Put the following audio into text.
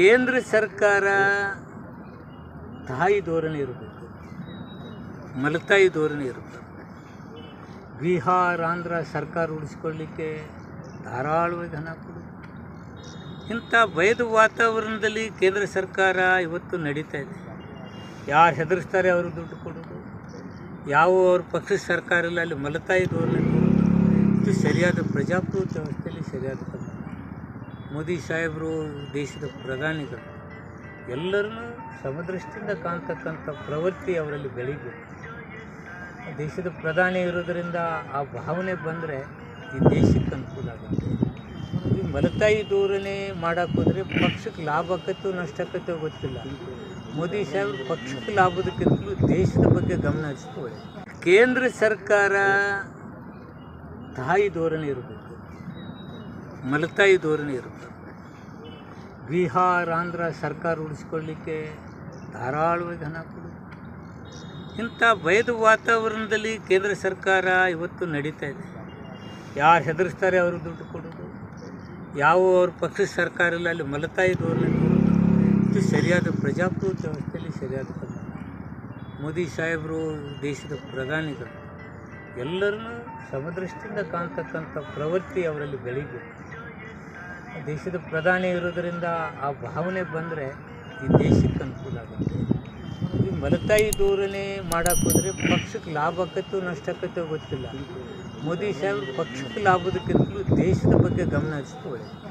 ಕೇಂದ್ರ ಸರ್ಕಾರ ತಾಯಿ ಧೋರಣೆ ಇರಬೇಕು. ಮಲತಾಯಿ ಧೋರಣೆ ಇರಬೇಕು. ಬಿಹಾರ, ಆಂಧ್ರ ಸರ್ಕಾರ ಉಳಿಸ್ಕೊಳ್ಳಿಕ್ಕೆ ಧಾರಾಳವಾಗಿ ಹಣ ಕೊಡು. ಇಂಥ ಭಯದ ವಾತಾವರಣದಲ್ಲಿ ಕೇಂದ್ರ ಸರ್ಕಾರ ಇವತ್ತು ನಡೀತಾ ಇದೆ. ಯಾರು ಹೆದರಿಸ್ತಾರೆ ಅವರು ದುಡ್ಡು ಕೊಡೋದು? ಯಾವ ಅವ್ರ ಪಕ್ಷದ ಸರ್ಕಾರ ಇಲ್ಲ ಅಲ್ಲಿ ಮಲತಾಯಿ ಧೋರಣೆ ಕೊಡೋದು? ಇದು ಸರಿಯಾದ ಪ್ರಜಾಪ್ರಭುತ್ವ ವ್ಯವಸ್ಥೆಯಲ್ಲಿ ಸರಿಯಾದ ಮೋದಿ ಸಾಹೇಬರು ದೇಶದ ಪ್ರಧಾನಿಗಳು ಎಲ್ಲರನ್ನೂ ಸಮದೃಷ್ಟಿಯಿಂದ ಕಾಣ್ತಕ್ಕಂಥ ಪ್ರವೃತ್ತಿ ಅವರಲ್ಲಿ ಬೆಳೀಬೇಕು. ದೇಶದ ಪ್ರಧಾನಿ ಇರೋದರಿಂದ ಆ ಭಾವನೆ ಬಂದರೆ ಈ ದೇಶಕ್ಕೆ ಅನುಕೂಲ ಆಗುತ್ತೆ. ಈ ಮಲತಾಯಿ ಧೋರಣೆ ಮಾಡೋಕ್ಕೆ ಹೋದರೆ ಪಕ್ಷಕ್ಕೆ ಲಾಭ ಆಕತ್ತೋ ನಷ್ಟ ಆಕತ್ತೋ ಗೊತ್ತಿಲ್ಲ. ಮೋದಿ ಸಾಹೇಬ್ರು ಪಕ್ಷಕ್ಕೆ ಲಾಭದಕ್ಕಿಂತಲೂ ದೇಶದ ಬಗ್ಗೆ ಗಮನ ಹರಿಸ್ಕೊಳ್ಳಿ. ಕೇಂದ್ರ ಸರ್ಕಾರ ತಾಯಿ ಧೋರಣೆ ಇರಬೇಕು. ಮಲತಾಯಿ ಧೋರಣೆ ಇರುತ್ತೆ. ಬಿಹಾರ, ಆಂಧ್ರ ಸರ್ಕಾರ ಉಳಿಸ್ಕೊಳ್ಳಿಕ್ಕೆ ಧಾರಾಳವಾಗಿ ಹಣ ಕೊಡು. ಇಂಥ ಭಯದ ವಾತಾವರಣದಲ್ಲಿ ಕೇಂದ್ರ ಸರ್ಕಾರ ಇವತ್ತು ನಡೀತಾ ಇದೆ. ಯಾರು ಹೆದರಿಸ್ತಾರೆ ಅವರು ದುಡ್ಡು ಕೊಡೋದು? ಯಾವ ಅವ್ರ ಪಕ್ಷದ ಸರ್ಕಾರ ಇಲ್ಲ, ಅಲ್ಲಿ ಮಲತಾಯಿ ಧೋರಣೆ ಇದು ಸರಿಯಾದ ಪ್ರಜಾಪ್ರಭುತ್ವ ವ್ಯವಸ್ಥೆಯಲ್ಲಿ ಸರಿಯಾದ ಮೋದಿ ಸಾಹೇಬರು ದೇಶದ ಪ್ರಧಾನಿಗಳು ಎಲ್ಲರನ್ನೂ ಸಮದೃಷ್ಟಿಯಿಂದ ಕಾಣ್ತಕ್ಕಂಥ ಪ್ರವೃತ್ತಿ ಅವರಲ್ಲಿ ಬೆಳೀಬೇಕು. ದೇಶದ ಪ್ರಧಾನಿ ಇರೋದರಿಂದ ಆ ಭಾವನೆ ಬಂದರೆ ಈ ದೇಶಕ್ಕೆ ಅನುಕೂಲ ಆಗುತ್ತೆ. ಈ ಮಲತಾಯಿ ದೂರನೆ ಮಾಡಕ್ಕೆ ಹೋದರೆ ಪಕ್ಷಕ್ಕೆ ಲಾಭ ಆಕತ್ತೋ ನಷ್ಟ ಆಕತ್ತೋ ಗೊತ್ತಿಲ್ಲ. ಮೋದಿ ಸಾಹೇಬ್ರು ಪಕ್ಷಕ್ಕೆ ಲಾಭದಕ್ಕಿಂತಲೂ ದೇಶದ ಬಗ್ಗೆ ಗಮನ ಹರಿಸಿದ್ದು ಒಳ್ಳೆಯದು